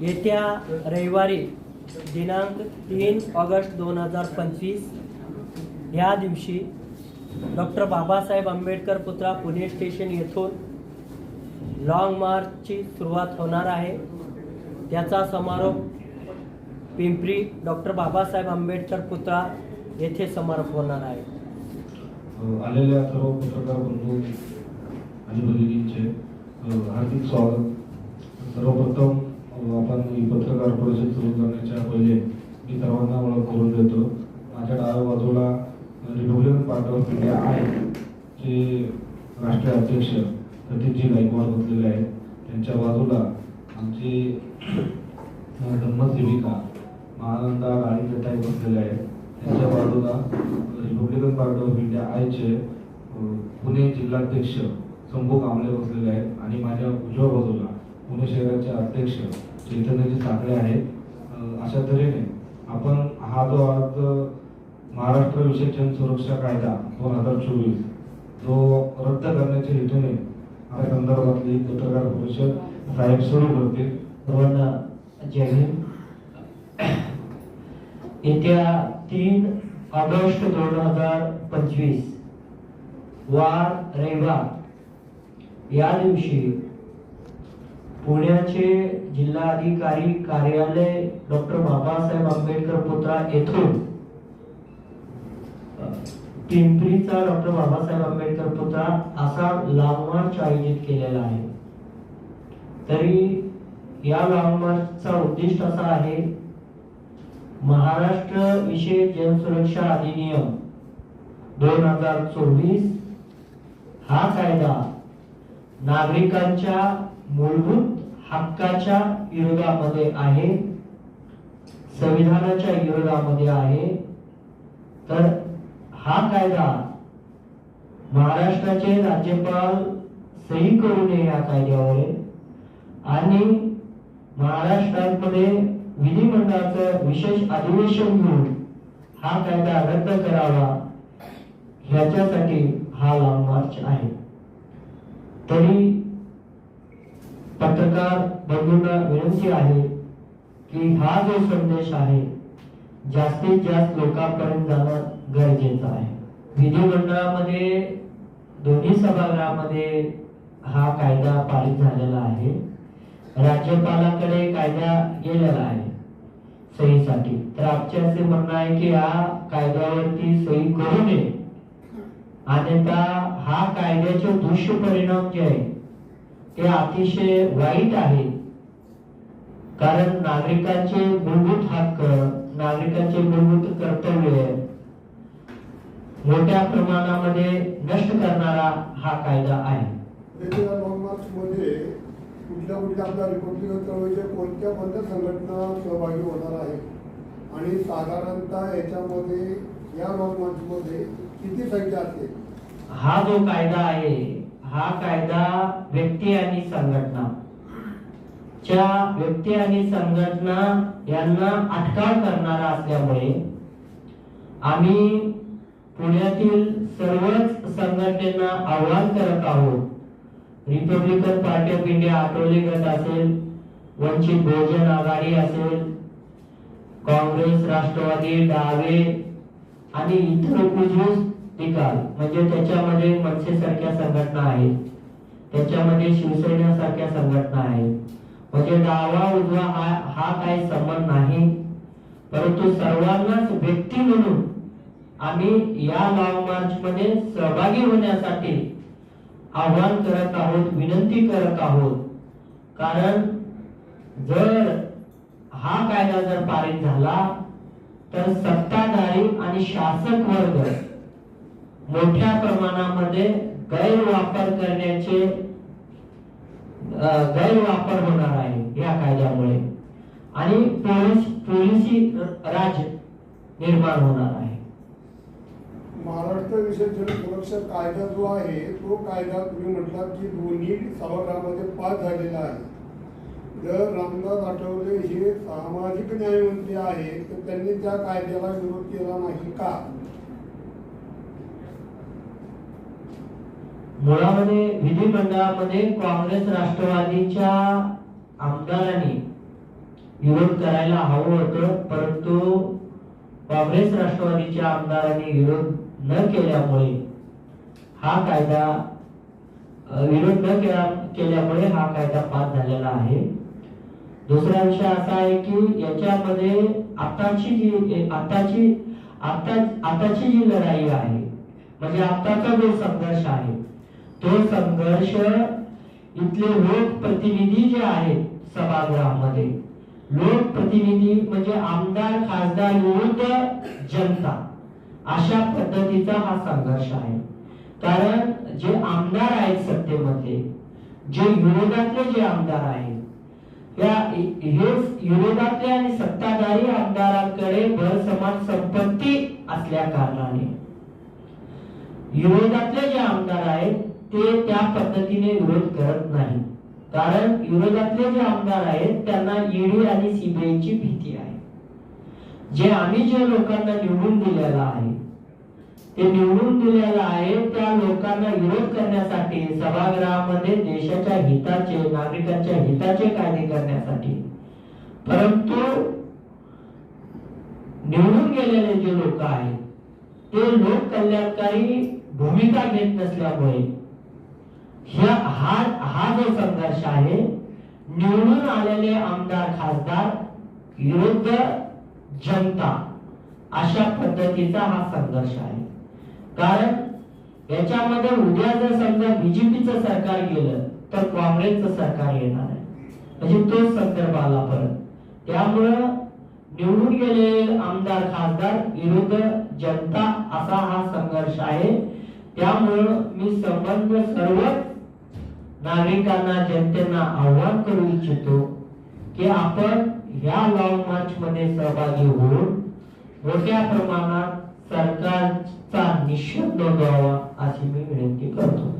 येत्या रविवारी दिनांक तीन ऑगस्ट दोन हजार पंचवीस ह्या दिवशी डॉक्टर बाबासाहेब आंबेडकर पुतळा पुणे स्टेशन येथून लाँग मार्चची सुरुवात होणार आहे. त्याचा समारोप पिंपरी डॉक्टर बाबासाहेब आंबेडकर पुतळा येथे समारोप होणार आहे. आलेल्या सर्व पत्रकार बंधू आणि भगिनींचे हार्दिक स्वागत. सर्वप्रथम आपण ही पत्रकार परिषद सुरू करण्याच्या पहिले मी सर्वांना ओळख करून देतो. माझ्या डाव्या बाजूला म्हणजे रिपब्लिकन पार्टी ऑफ इंडिया आहे जे राष्ट्रीय अध्यक्ष प्रदीपजी गायकवाड बसलेले आहेत. त्यांच्या बाजूला आमची धम्मसेविका महानंदा गाडीदेताई बसलेले आहेत. त्यांच्या बाजूला रिपब्लिकन पार्टी ऑफ इंडिया आयचे पुणे जिल्हाध्यक्ष शंभू कांबळे बसलेले आहेत. आणि माझ्या उजव्या बाजूला पुणे शहराचे अध्यक्ष चैतन्याचे साखळे आहेत. अशा तऱ्हेने आपण हा जो आज महाराष्ट्र विषय सुरक्षा कायदा दोन हजार चोवीस जो रद्द करण्याच्या हेतूने त्या संदर्भातली पत्रकार परिषद साहेब सुरू करतील. सर्वांना जय हिंद. येत्या तीन ऑगस्ट दोन हजार पंचवीस वार रविवार या दिवशी पुण्याचे जिल्हाधिकारी कार्यालय डॉक्टर बाबासाहेब आंबेडकर पुतळा येथून पिंपरीचा डॉक्टर बाबासाहेब आंबेडकर पुतळा असा लाँग मार्च आयोजित केलेला आहे. तरी या लॉंग मार्चचा उद्दिष्ट असा आहे महाराष्ट्र विशेष जनसुरक्षा अधिनियम दोन हजार चोवीस हा कायदा नागरिकांच्या मूलभूत हक्काच्या विरोधामध्ये आहे संविधानाच्या विरोधामध्ये आहे तर हा कायदा महाराष्ट्राचे राज्यपाल सही करू नये या कायद्यावर आणि महाराष्ट्रामध्ये विधिमंडळाचं विशेष अधिवेशन घेऊन हा कायदा रद्द करावा ह्याच्यासाठी हा लॉंग मार्च आहे. तरी पत्रकार बंधूंना विनंती आहे की हा जो संदेश आहे जास्तीत जास्त लोकांपर्यंत जाणं गरजेचं आहे. विधिमंडळामध्ये दोन्ही सभागृहामध्ये हा कायदा पारित झालेला आहे. राज्यपालाकडे कायदा गेलेला आहे सहीसाठी. तर आमचे असे म्हणणं आहे की या कायद्यावरती सही करू नये. अन्यथा हा कायद्याचे दुष्परिणाम जे आहे ते अतिशय वाईट आहे. कारण नागरिकांचे मूलभूत हक्क नागरिकांचे मूलभूत कर्तव्य मोठ्या प्रमाणामध्ये नष्ट करणारा हा कायदा आहे. कुठल्या कुठल्या आपल्या रिपब्लिकन चळवळीच्या कोणत्या कोणत्या संघटना सहभागी होणार आहेत? आणि साधारणतः याच्यामध्ये या लॉंग मार्चमध्ये किती संख्या असते हा जो कायदा आहे हा कायदा व्यक्ती आणि संघटना. च्या व्यक्ती आणि संघटना यांना अटकाव करणारा असल्यामुळे आम्ही पुण्यातील सर्वच संघटनेना आव्हान करत आहोत. Republican party of India Athawale गट असेल वंचित बहुजन आघाडी असेल काँग्रेस राष्ट्रवादी डावे आणि इतर उजवे निकाल. म्हणजे त्याच्यामध्ये मनसे सारख्या संघटना आहेत. त्याच्यामध्ये शिवसेनेसारख्या संघटना आहेत. म्हणजे डावा उजवा हा हा काही संबंध नाही. परंतु सर्वांनाच व्यक्ती म्हणून आम्ही या लॉंग मार्च मध्ये सहभागी होण्यासाठी आव्हान करत आहोत विनंती करत आहोत. कारण जर हा कायदा जर पारित झाला तर सत्ताधारी आणि शासक वर्ग मोठ्या प्रमाणामध्ये गैरवापर करण्याचे गैरवापर होणार आहे या कायद्यामुळे. आणि पोलीस पोलिसी राज निर्माण होणार आहे. महाराष्ट्र विषय जनसुरक्षा कायदा जो आहे तो कायदा तुम्ही म्हटला की दोन्ही सभागृहामध्ये पास झालेला आहे. जर रामदास आठवले हे सामाजिक न्यायमंत्री आहे तर त्यांनी त्या कायद्याला विरोध केला नाही का? मुळामध्ये विधिमंडळामध्ये काँग्रेस राष्ट्रवादीच्या आमदारांनी विरोध करायला हवं होतं परंतु काँग्रेस राष्ट्रवादीच्या आमदारांनी विरोध न केल्यामुळे हा कायदा विरोध न केला केल्यामुळे हा कायदा पास झालेला आहे. दुसरा विषय असा आहे की याच्यामध्ये आताची जी आताची आता आताची जी लढाई आहे म्हणजे आताचा जो संघर्ष आहे तो संघर्ष इथले लोकप्रतिनिधी जे आहेत सभागृहामध्ये लोकप्रतिनिधी म्हणजे आमदार खासदार विरुद्ध जनता अशा पद्धतीचा हा संघर्ष आहे. कारण जे आमदार आहेत सत्तेमध्ये जे विरोधातले जे आमदार आहेत या हे विरोधातले आणि सत्ताधारी आमदारांकडे भरसमान संपत्ती असल्या कारणाने विरोधातले जे आमदार आहेत ते त्या पद्धतीने विरोध करत नाही. कारण विरोधातले जे आमदार आहेत त्यांना ईडी आणि सीबीआयची भीती आहे. जे आम्ही जे लोकांना निवडून दिलेलं आहे ते निवडून दिलेलं आहे त्या लोकांना विरोध करण्यासाठी सभागृहामध्ये देशाच्या हिताचे नागरिकांच्या हिताचे कायदे करण्यासाठी. परंतु निवडून गेलेले जे लोक आहेत ते लोक कल्याणकारी भूमिका घेत नसल्यामुळे ह्या हा हा जो संघर्ष आहे निवडून आलेले आमदार खासदार विरुद्ध जनता अशा पद्धतीचा हा संघर्ष आहे. कारण याच्यामध्ये उद्या जर समजा बीजेपीचं सरकार गेलं तर काँग्रेसचं सरकार येणार आहे. म्हणजे तो संदर्भ आला परत. त्यामुळं निवडून गेलेले आमदार खासदार विरुद्ध जनता असा हा संघर्ष आहे. त्यामुळं मी संबंध सर्वच नागरिकांना जनतेना आव्हान करू इच्छितो की आपण या लॉंग मार्च मध्ये सहभागी होऊन मोठ्या प्रमाणात सरकारचा निषेध नोंदवावा अशी मी विनंती करतो.